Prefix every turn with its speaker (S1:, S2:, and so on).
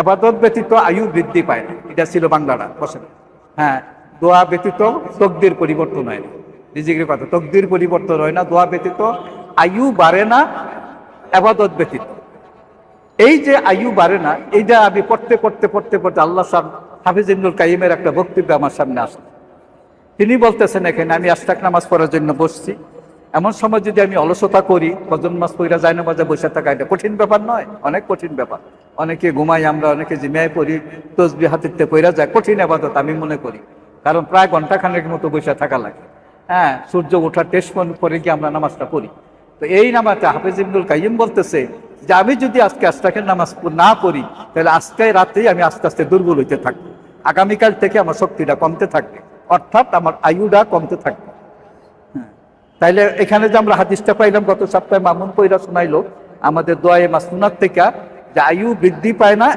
S1: এবাদত ব্যতীত আয়ু বৃদ্ধি পায় না। এটা ছিল বাংলাটা বসেন হ্যাঁ দোয়া ব্যতীত তকদির পরিবর্তন হয় না। রিজিকের কথা, তকদির পরিবর্তন হয় না। দোয়া ব্যতীত আয়ু বাড়ে না এবাদত ব্যতীত। এই যে আয়ু বাড়ে না, এইটা আমি পড়তে পড়তে পড়তে পড়তে আল্লাহ সাহ হাফিজ ইবনুল কাইমের একটা বক্তব্য আমার সামনে আসলো। তিনি বলতেছেন এখানে, আমি আস্তাক নামাজ পড়ার জন্য বসছি। এমন সময় যদি আমি অলসতা করি কজন মাস পইরা যায় না মাঝে বসে থাকা এটা কঠিন ব্যাপার নয়, অনেক কঠিন ব্যাপার। অনেকে ঘুমাই, আমরা অনেকে জিমিয়ায় পড়ি তসবি হাতিতে পইরা যায়, কঠিন আবাদত আমি মনে করি। কারণ প্রায় ঘন্টাখানেক মতো বসে থাকা লাগে। হ্যাঁ সূর্য ওঠার টেস্ট পরে গিয়ে আমরা নামাজটা পড়ি। তো এই নামাজটা হাফিজ ইবনুল কাইম বলতেছে যে, আমি যদি আজকে আস্তাকের নামাজ না পড়ি, তাহলে আজকে রাতেই আমি আস্তে আস্তে দুর্বল হইতে থাকব। আগামীকাল থেকে আমার শক্তিটা কমতে থাকবে। অর্থাৎ আমার আয়ুটা কমতে থাকবে। হ্যাঁ। তাইলে এখানে যে আমরা হাদিসটা পাইলাম, গত সপ্তাহে মামুন কইরা শোনাইলো, আমাদের দোয়ায়ে মাসনুনার থেকে যে আয়ু বৃদ্ধি পায় না।